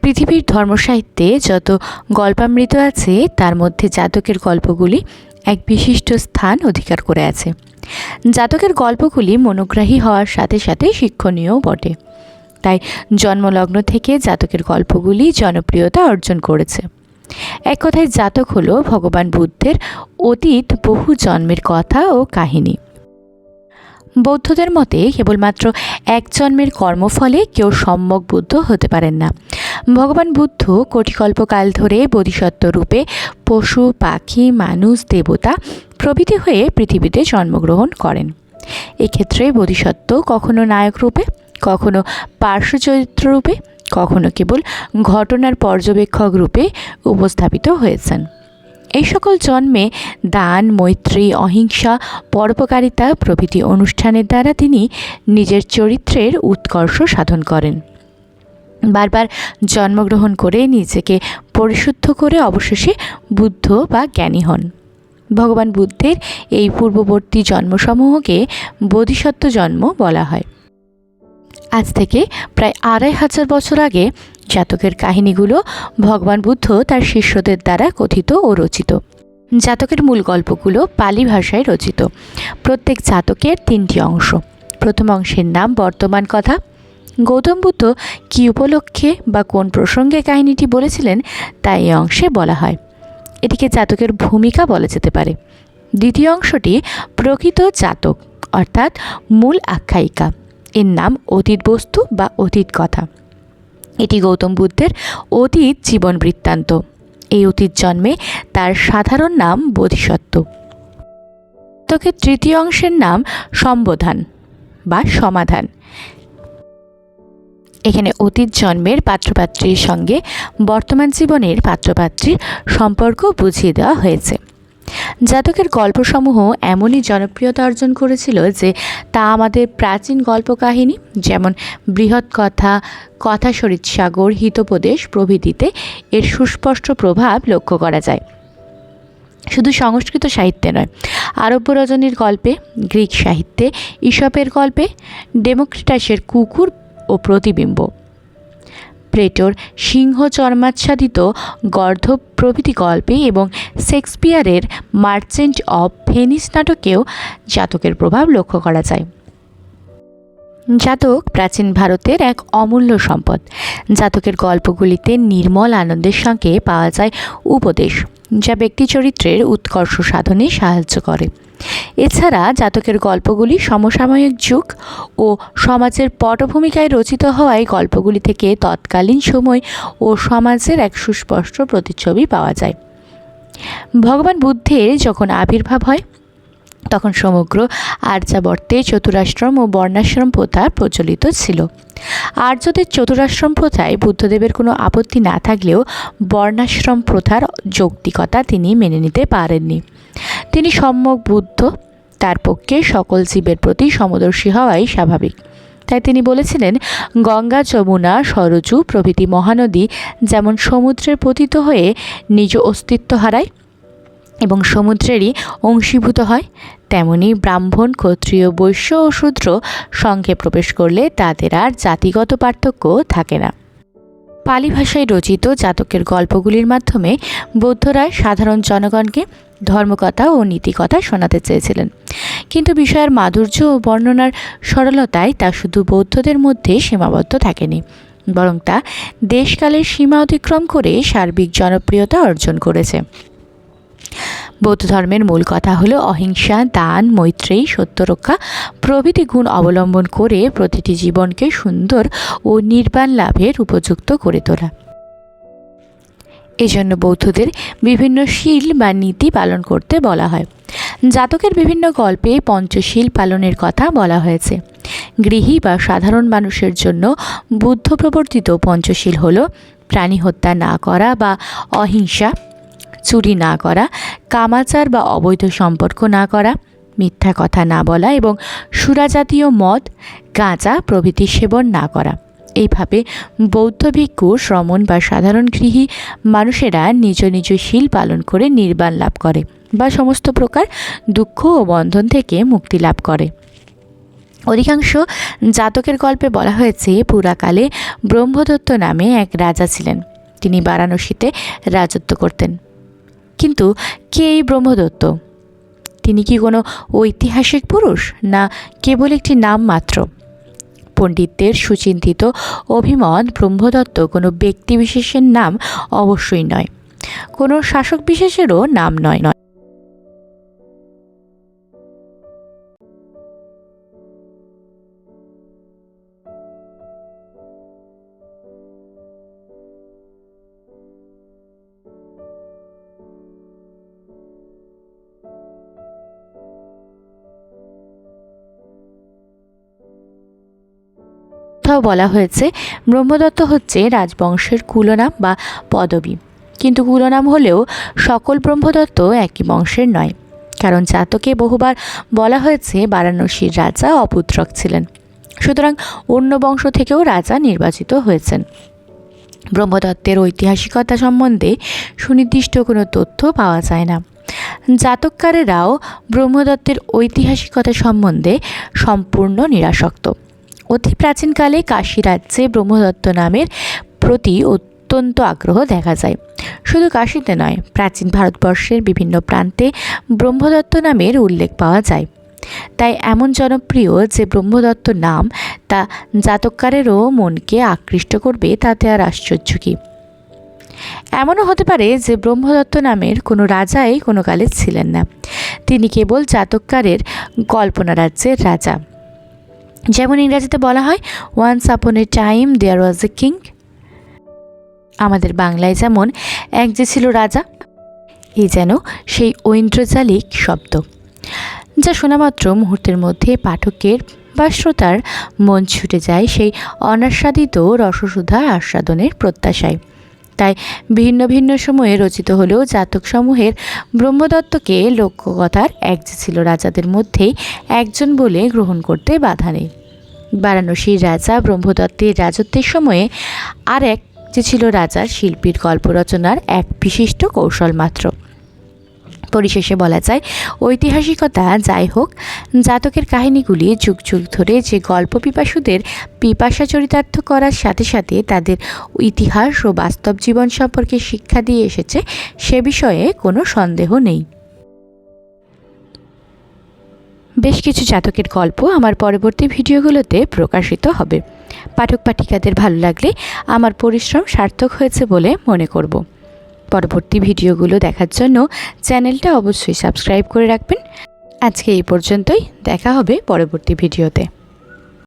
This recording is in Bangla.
পৃথিবীর ধর্মসাহিত্যে যত গল্পামৃত আছে, তার মধ্যে জাতকের গল্পগুলি এক বিশিষ্ট স্থান অধিকার করে আছে। জাতকের গল্পগুলি মনোগ্রাহী হওয়ার সাথে সাথে শিক্ষণীয় বটে। তাই জন্মলগ্ন থেকে জাতকের গল্পগুলি জনপ্রিয়তা অর্জন করেছে। এক কথায় জাতক হলো ভগবান বুদ্ধের অতীত বহু জন্মের কথা ও কাহিনী। বৌদ্ধদের মতে কেবলমাত্র এক জন্মের কর্মফলে কেউ সম্যক বুদ্ধ হতে পারেন না। ভগবান বুদ্ধ কোটিকল্পকাল ধরে বোধিসত্ত্ব রূপে পশু, পাখি, মানুষ, দেবতা প্রভৃতি হয়ে পৃথিবীতে জন্মগ্রহণ করেন। এক্ষেত্রে বোধিসত্ত্ব কখনো নায়ক রূপে, কখনো পার্শ্ব চরিত্র রূপে, কখনো কেবল ঘটনার পর্যবেক্ষক রূপে উপস্থাপিত হয়েছেন। এই সকল জন্মে দান, মৈত্রী, অহিংসা, পরোপকারিতা প্রভৃতি অনুষ্ঠানের দ্বারা তিনি নিজের চরিত্রের উৎকর্ষ সাধন করেন। বারবার জন্মগ্রহণ করে নিজেকে পরিশুদ্ধ করে অবশেষে বুদ্ধ বা জ্ঞানী হন। ভগবান বুদ্ধের এই পূর্ববর্তী জন্মসমূহকে বোধিসত্ত্ব জন্ম বলা হয়। আজ থেকে প্রায় আড়াই হাজার বছর আগে জাতকের কাহিনীগুলো ভগবান বুদ্ধ তার শিষ্যদের দ্বারা কথিত ও রচিত। জাতকের মূল গল্পগুলো পালি ভাষায় রচিত। প্রত্যেক জাতকের তিনটি অংশ। প্রথম অংশের নাম বর্তমান কথা গৌতম বুদ্ধ কী উপলক্ষে বা কোন প্রসঙ্গে কাহিনীটি বলেছিলেন, তা এই অংশে বলা হয়। এটিকে জাতকের ভূমিকা বলা যেতে পারে। দ্বিতীয় অংশটি প্রকৃত জাতক অর্থাৎ মূল আখ্যায়িকা। এর নাম অতীত বস্তু বা অতীত কথা। এটি গৌতম বুদ্ধের অতীত জীবন বৃত্তান্ত। এই অতীত জন্মে তার সাধারণ নাম বোধিসত্ত্ব। তোকে তৃতীয় অংশের নাম সম্বোধান বা সমাধান। এখানে অতীত জন্মের পাত্রপাত্রীর সঙ্গে বর্তমান জীবনের পাত্রপাত্রীর সম্পর্ক বুঝিয়ে দেওয়া হয়েছে। জাতকের গল্পসমূহ এমনই জনপ্রিয়তা অর্জন করেছিল যে তা আমাদের প্রাচীন গল্পকাহিনী যেমন বৃহৎ কথা কথা সাগর, হিতোপদেশ প্রভৃতিতে এর সুস্পষ্ট প্রভাব লক্ষ্য করা যায়। শুধু সংস্কৃত সাহিত্যে নয়, আরব্য রজনীর গল্পে, গ্রিক সাহিত্যে, ইসপের গল্পে, ডেমোক্রিটাসের কুকুর প্রতিবিম্ব। প্লেটোর সিংহ চর্মাচ্ছাদিত গর্ধ প্রভৃতি গল্পে এবং শেক্সপিয়ারের মার্চেন্ট অব ভেনিস নাটকেও জাতকের প্রভাব লক্ষ্য করা যায়। জাতক প্রাচীন ভারতের এক অমূল্য সম্পদ। জাতকের গল্পগুলিতে নির্মল আনন্দের সঙ্গে পাওয়া যায় উপদেশ, যা ব্যক্তি চরিত্রের উৎকর্ষ সাধনে সাহায্য করে। এছাড়া জাতকের গল্পগুলি সমসাময়িক যুগ ও সমাজের পটভূমিকায় রচিত হওয়ায় গল্পগুলি থেকে তৎকালীন সময় ও সমাজের এক সুস্পষ্ট প্রতিচ্ছবি পাওয়া যায়। ভগবান বুদ্ধের যখন আবির্ভাব হয় তখন সমগ্র আর্যাবর্তে চতুরাশ্রম ও বর্ণাশ্রম প্রথা প্রচলিত ছিল। আর্যদের চতুরাশ্রম প্রথায় বুদ্ধদেবের কোনো আপত্তি না থাকলেও বর্ণাশ্রম প্রথার যৌক্তিকতা তিনি মেনে নিতে পারেননি। তিনি সম্যক বুদ্ধ, তার পক্ষে সকল জীবের প্রতি সমদর্শী হওয়াই স্বাভাবিক। তাই তিনি বলেছিলেন, গঙ্গা, যমুনা, সরজু প্রভৃতি মহানদী যেমন সমুদ্রের পতিত হয়ে নিজ অস্তিত্ব হারায় এবং সমুদ্রেরই অংশীভূত হয়, তেমনি ব্রাহ্মণ, ক্ষত্রিয়, বৈশ্য ও শূদ্র সঙ্গে প্রবেশ করলে তাদের আর জাতিগত পার্থক্য থাকে না। পালি ভাষায় রচিত জাতকের গল্পগুলির মাধ্যমে বৌদ্ধরা সাধারণ জনগণকে ধর্মকথা ও নীতিকথা শোনাতে চেয়েছিলেন। কিন্তু বিষয়ের মাধুর্য ও বর্ণনার সরলতায় তা শুধু বৌদ্ধদের মধ্যে সীমাবদ্ধ থাকেনি, বরং তা দেশকালের সীমা অতিক্রম করে সার্বিক জনপ্রিয়তা অর্জন করেছে। বৌদ্ধ ধর্মের মূল কথা হলো অহিংসা, দান, মৈত্রেয়ী, সত্যরক্ষা প্রভৃতি গুণ অবলম্বন করে প্রতিটি জীবনকে সুন্দর ও নির্বাণ লাভের উপযুক্ত করে তোলা। এজন্য বৌদ্ধদের বিভিন্ন শীল বা নীতি পালন করতে বলা হয়। জাতকের বিভিন্ন গল্পে পঞ্চশীল পালনের কথা বলা হয়েছে। গৃহী বা সাধারণ মানুষের জন্য বুদ্ধ প্রবর্তিত পঞ্চশীল হল প্রাণী হত্যা না করা বা অহিংসা চুরি না করা, কামাচার বা অবৈধ সম্পর্ক না করা, মিথ্যা কথা না বলা এবং সুরাজাতীয় মদ গাঁজা প্রভৃতি সেবন না করা। এইভাবে বৌদ্ধ ভিক্ষু, শ্রমণ বা সাধারণ গৃহী মানুষেরা নিজ নিজ শীল পালন করে নির্বাণ লাভ করে বা সমস্ত প্রকার দুঃখ ও বন্ধন থেকে মুক্তি লাভ করে। অধিকাংশ জাতকের গল্পে বলা হয়েছে, পুরাকালে ব্রহ্মদত্ত নামে এক রাজা ছিলেন। তিনি বারাণসীতে রাজত্ব করতেন। কিন্তু কে এই ব্রহ্মদত্ত? তিনি কি কোনো ঐতিহাসিক পুরুষ, না কেবল একটি নাম মাত্র? পণ্ডিতদের সুচিন্তিত অভিমত ব্রহ্মদত্ত কোনো ব্যক্তিবিশেষের নাম অবশ্যই নয়। কোনো শাসক বিশেষেরও নাম নয় নয়। কোথাও বলা হয়েছে, ব্রহ্মদত্ত হচ্ছে রাজবংশের কুলনাম বা পদবী। কিন্তু কুলনাম হলেও সকল ব্রহ্মদত্ত একই বংশের নয়। কারণ জাতকে বহুবার বলা হয়েছে বারাণসীর রাজা অপুত্রক ছিলেন। সুতরাং অন্য বংশ থেকেও রাজা নির্বাচিত হয়েছেন। ব্রহ্মদত্তের ঐতিহাসিকতা সম্বন্ধে সুনির্দিষ্ট কোনো তথ্য পাওয়া যায় না। জাতককারেরাও ব্রহ্মদত্তের ঐতিহাসিকতা সম্বন্ধে সম্পূর্ণ নিরাসক্ত। অতি প্রাচীনকালে কাশী রাজ্যে ব্রহ্মদত্ত নামের প্রতি অত্যন্ত আগ্রহ দেখা যায়। শুধু কাশীতে নয়, প্রাচীন ভারতবর্ষের বিভিন্ন প্রান্তে ব্রহ্মদত্ত নামের উল্লেখ পাওয়া যায়। তাই এমন জনপ্রিয় যে ব্রহ্মদত্ত নাম তা জাতককারেরও মনকে আকৃষ্ট করবে, তাতে আর আশ্চর্য কী? এমনও হতে পারে যে ব্রহ্মদত্ত নামের কোনো রাজাই কোনো কালে ছিলেন না। তিনি কেবল জাতককারের কল্পনা রাজ্যের রাজা। যেমন ইংরাজিতে বলা হয় once upon A time there was a king আমাদের বাংলায় যেমন, এক যে ছিল রাজা, এ যেন সেই ঐন্দ্রজালিক শব্দ। যা শোনামাত্র মুহূর্তের মধ্যে পাঠকের বা শ্রোতার মন ছুটে যায় সেই অনাস্বাদিত রসসুধা আস্বাদনের প্রত্যাশায়। তাই ভিন্ন ভিন্ন সময়ে রচিত হলেও জাতকসমূহের ব্রহ্মদত্তকে লক্ষ্যকথার এক যে ছিল রাজাদের মধ্যেই একজন বলে গ্রহণ করতে বাধা নেই। বারাণসীর রাজা ব্রহ্মদত্তের রাজত্বের সময়ে আর এক যে ছিল রাজার শিল্পীর গল্প রচনার এক বিশিষ্ট কৌশল মাত্র। পরিশেষে বলা যায়, ঐতিহাসিকতা যাই হোক, জাতকের কাহিনীগুলি যুগ যুগ ধরে যে গল্প পিপাসুদের পিপাসা চরিতার্থ করার সাথে সাথে তাদের ইতিহাস ও বাস্তব জীবন সম্পর্কে শিক্ষা দিয়ে এসেছে, সে বিষয়ে কোনো সন্দেহ নেই। বেশ কিছু জাতকের গল্প আমার পরবর্তী ভিডিওগুলোতে প্রকাশিত হবে। পাঠক পাঠিকাদের ভালো লাগলে আমার পরিশ্রম সার্থক হয়েছে বলে মনে করব। পরবর্তী ভিডিওগুলো দেখার জন্য চ্যানেলটা অবশ্যই সাবস্ক্রাইব করে রাখবেন। আজকে এই পর্যন্তই। দেখা হবে পরবর্তী ভিডিওতে।